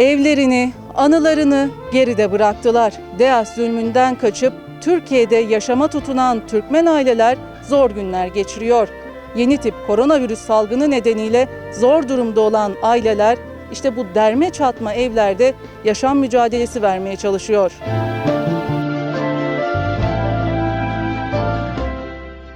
Evlerini, anılarını geride bıraktılar. DEAS zulmünden kaçıp Türkiye'de yaşama tutunan Türkmen aileler zor günler geçiriyor. Yeni tip koronavirüs salgını nedeniyle zor durumda olan aileler işte bu derme çatma evlerde yaşam mücadelesi vermeye çalışıyor.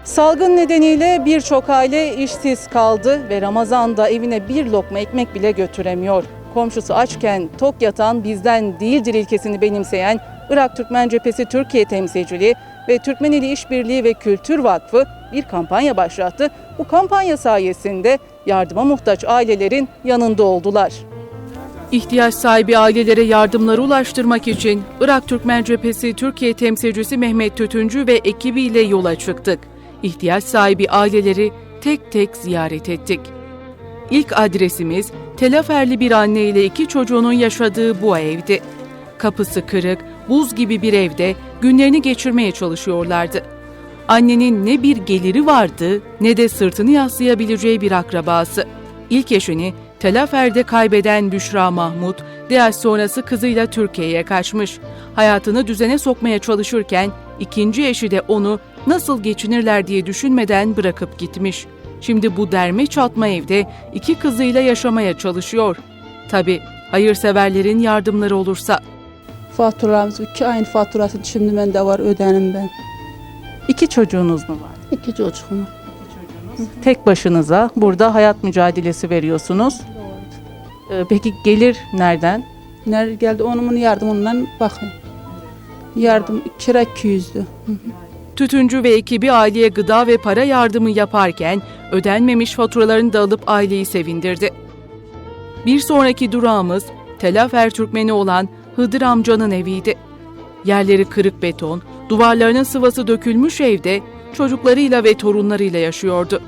Salgın nedeniyle birçok aile işsiz kaldı ve Ramazan'da evine bir lokma ekmek bile götüremiyor. Komşusu açken tok yatan bizden değildir ilkesini benimseyen Irak Türkmen Cephesi Türkiye Temsilciliği ve Türkmeneli İşbirliği ve Kültür Vakfı bir kampanya başlattı. Bu kampanya sayesinde yardıma muhtaç ailelerin yanında oldular. İhtiyaç sahibi ailelere yardımları ulaştırmak için Irak Türkmen Cephesi Türkiye temsilcisi Mehmet Tütüncü ve ekibiyle yola çıktık. İhtiyaç sahibi aileleri tek tek ziyaret ettik. İlk adresimiz telaferli bir anne ile iki çocuğunun yaşadığı bu evdi. Kapısı kırık, buz gibi bir evde günlerini geçirmeye çalışıyorlardı. Annenin ne bir geliri vardı ne de sırtını yaslayabileceği bir akrabası. İlk eşini Telafer'de kaybeden Büşra Mahmut, DEAŞ sonrası kızıyla Türkiye'ye kaçmış. Hayatını düzene sokmaya çalışırken ikinci eşi de onu nasıl geçinirler diye düşünmeden bırakıp gitmiş. Şimdi bu derme çatma evde iki kızıyla yaşamaya çalışıyor. Tabi hayırseverlerin yardımları olursa. Faturalarımız iki aynı faturası şimdi bende var ödenim ben. İki çocuğunuz mu var? İki çocuğum. Tek başınıza burada hayat mücadelesi veriyorsunuz. Ee, Peki gelir nereden? Nerede geldi onun yardımından bakın. Yardım kira 200'dü. Tütüncü ve ekibi aileye gıda ve para yardımı yaparken ödenmemiş faturalarını da alıp aileyi sevindirdi. Bir sonraki durağımız Telafer Türkmeni olan Hıdır amcanın eviydi. Yerleri kırık beton, duvarlarının sıvası dökülmüş evde çocuklarıyla ve torunlarıyla yaşıyordu.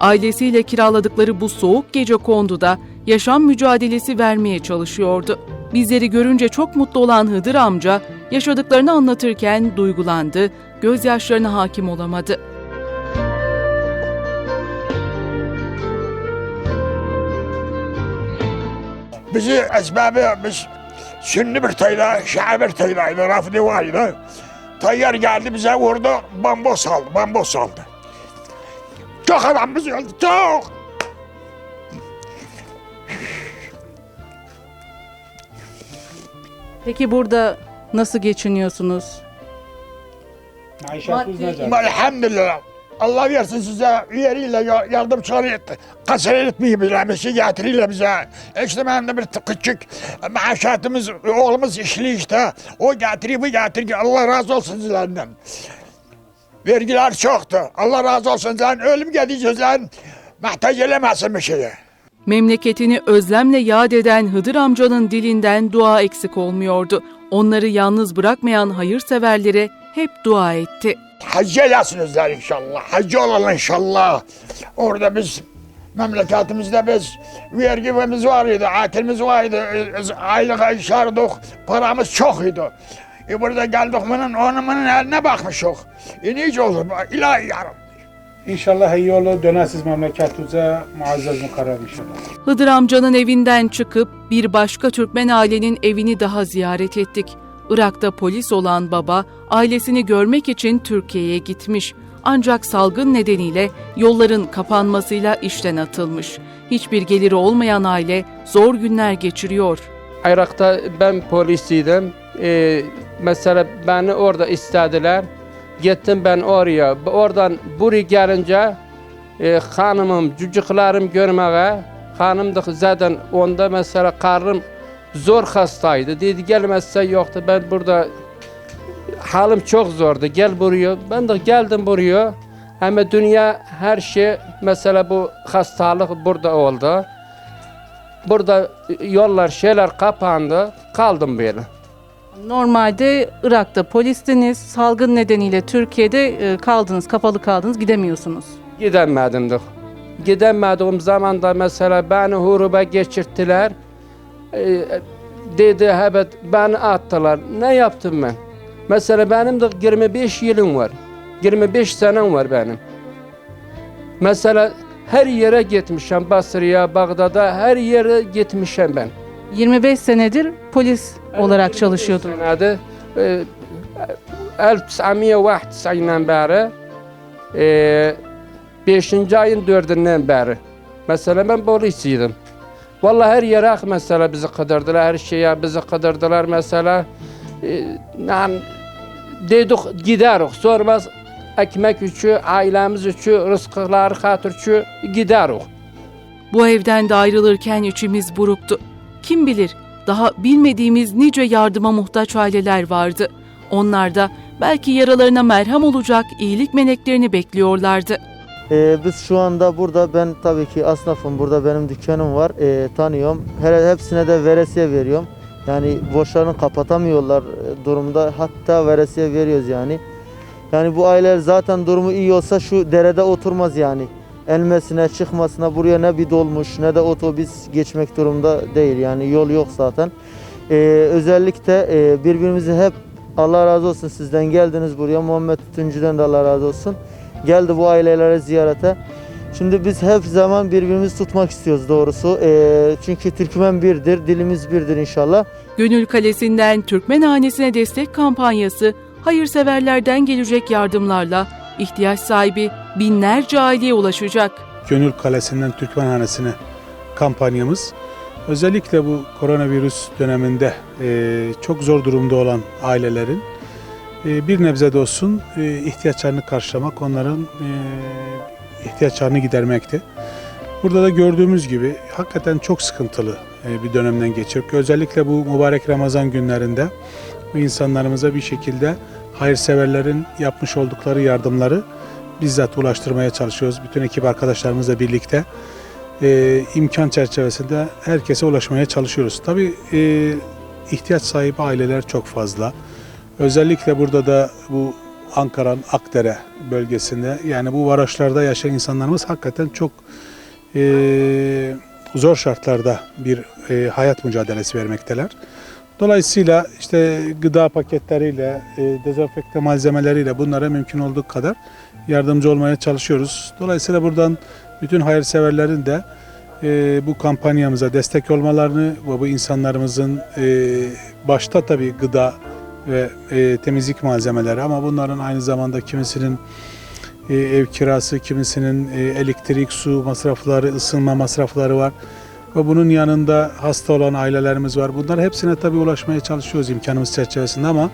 Ailesiyle kiraladıkları bu soğuk gece konduda yaşam mücadelesi vermeye çalışıyordu. Bizleri görünce çok mutlu olan Hıdır amca yaşadıklarını anlatırken duygulandı, gözyaşlarına hakim olamadı. Bizi esbabı biz Sünni bir tayla, Şia bir taylaydı, Rafidi vardı. Tayyar geldi bize vurdu, bambo saldı, bambo saldı. Çok adamımız öldü, çok. Peki burada nasıl geçiniyorsunuz? Maddi- nedir? Elhamdülillah. Allah versin size üyeriyle ya- yardımcıları etti. Kasır etmeyi bilemişi getiriyle bize. İşte benim bir küçük maaşatımız, oğlumuz işli işte. O getiriyor, bu getiriyor. Allah razı olsun sizlerden. Vergiler çoktu. Allah razı olsun sizden. Ölüm geleceğiz lan. Muhtaç elemezsin bir şeye. Memleketini özlemle yad eden Hıdır amcanın dilinden dua eksik olmuyordu. Onları yalnız bırakmayan hayırseverlere hep dua etti. Hacca elasınızlar inşallah. Hacca olalım inşallah. Orada biz memleketimizde biz vergimiz var idi, akilimiz var idi, e, aylık yaşardık, paramız çok idi. E burada geldik bunun, onun bunun eline bakmışıq. E nice olur, ilahi yarım. İnşallah iyi olur dönersiniz memleketinize muazzez mukarrem inşallah. Hıdır amcanın evinden çıkıp bir başka Türkmen ailenin evini daha ziyaret ettik. Irak'ta polis olan baba ailesini görmek için Türkiye'ye gitmiş. Ancak salgın nedeniyle yolların kapanmasıyla işten atılmış. Hiçbir geliri olmayan aile zor günler geçiriyor. Irak'ta ben polisiydim. Ee, mesela beni orada istediler. Gittim ben oraya. Oradan buraya gelince e, hanımım, çocuklarım görmeye. Hanım da zaten onda mesela karnım zor hastaydı. Dedi gelmezse yoktu. Ben burada halim çok zordu. Gel buraya. Ben de geldim buraya. Ama dünya her şey mesela bu hastalık burada oldu. Burada yollar şeyler kapandı. Kaldım böyle. Normalde Irak'ta polistiniz, salgın nedeniyle Türkiye'de e, kaldınız, kapalı kaldınız, gidemiyorsunuz. Gidemedim de. Gidemediğim zaman da mesela beni huruba geçirttiler. Ee, dedi evet beni attılar. Ne yaptım ben? Mesela benim de 25 yılım var. 25 senem var benim. Mesela her yere gitmişim. Basra'ya, Bağdat'a her yere gitmişim ben. 25 senedir polis olarak çalışıyordum. Senedir e, 1991'den beri e, 5. ayın 4'ünden beri. Mesela ben polisiydim. Vallahi her yere mesela bizi kıdırdılar, her şeye bizi kıdırdılar mesela. E, yani dedik giderik, sormaz ekmek üçün, ailemiz üçün, rızkları hatır üçün giderik. Bu evden de ayrılırken içimiz buruktu. Kim bilir daha bilmediğimiz nice yardıma muhtaç aileler vardı. Onlar da belki yaralarına merhem olacak iyilik meleklerini bekliyorlardı. Ee, biz şu anda burada ben tabii ki esnafım burada benim dükkanım var. Ee, tanıyorum. Her hepsine de veresiye veriyorum. Yani borçlarını kapatamıyorlar e, durumda. Hatta veresiye veriyoruz yani. Yani bu aileler zaten durumu iyi olsa şu derede oturmaz yani. Elmesine çıkmasına buraya ne bir dolmuş ne de otobüs geçmek durumda değil yani. Yol yok zaten. Ee, özellikle e, birbirimizi hep Allah razı olsun sizden geldiniz buraya. Muhammed Tütüncü'den de Allah razı olsun geldi bu ailelere ziyarete. Şimdi biz hep zaman birbirimizi tutmak istiyoruz doğrusu. Ee, çünkü Türkmen birdir, dilimiz birdir inşallah. Gönül Kalesi'nden Türkmen Hanesi'ne destek kampanyası hayırseverlerden gelecek yardımlarla ihtiyaç sahibi binlerce aileye ulaşacak. Gönül Kalesi'nden Türkmenhanesine kampanyamız özellikle bu koronavirüs döneminde e, çok zor durumda olan ailelerin e, bir nebze de olsun e, ihtiyaçlarını karşılamak, onların e, ihtiyaçlarını gidermekti. Burada da gördüğümüz gibi hakikaten çok sıkıntılı e, bir dönemden geçiyoruz. Özellikle bu mübarek Ramazan günlerinde bu insanlarımıza bir şekilde hayırseverlerin yapmış oldukları yardımları bizzat ulaştırmaya çalışıyoruz. Bütün ekip arkadaşlarımızla birlikte imkan çerçevesinde herkese ulaşmaya çalışıyoruz. Tabii ihtiyaç sahibi aileler çok fazla. Özellikle burada da bu Ankara'nın Akdere bölgesinde yani bu varoşlarda yaşayan insanlarımız hakikaten çok e, zor şartlarda bir e, hayat mücadelesi vermekteler. Dolayısıyla işte gıda paketleriyle, e, dezenfekte malzemeleriyle bunlara mümkün olduğu kadar yardımcı olmaya çalışıyoruz. Dolayısıyla buradan bütün hayırseverlerin de e, bu kampanyamıza destek olmalarını ve bu insanlarımızın e, başta tabii gıda ve e, temizlik malzemeleri ama bunların aynı zamanda kimisinin e, ev kirası, kimisinin e, elektrik, su masrafları, ısınma masrafları var. Ve bunun yanında hasta olan ailelerimiz var. Bunlar hepsine tabii ulaşmaya çalışıyoruz imkanımız çerçevesinde ama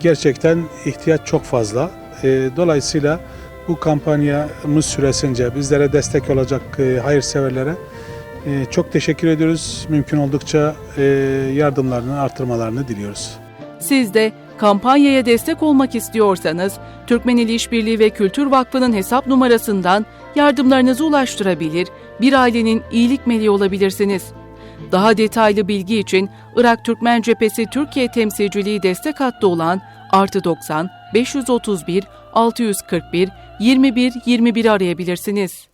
gerçekten ihtiyaç çok fazla. E, dolayısıyla bu kampanyamız süresince bizlere destek olacak e, hayırseverlere e, çok teşekkür ediyoruz. Mümkün oldukça e, yardımlarını artırmalarını diliyoruz. Siz de kampanyaya destek olmak istiyorsanız Türkmeneli İşbirliği ve Kültür Vakfı'nın hesap numarasından yardımlarınızı ulaştırabilir, bir ailenin iyilik meleği olabilirsiniz. Daha detaylı bilgi için Irak Türkmen Cephesi Türkiye Temsilciliği destek hattı olan artı 90 531 641 21 21 arayabilirsiniz.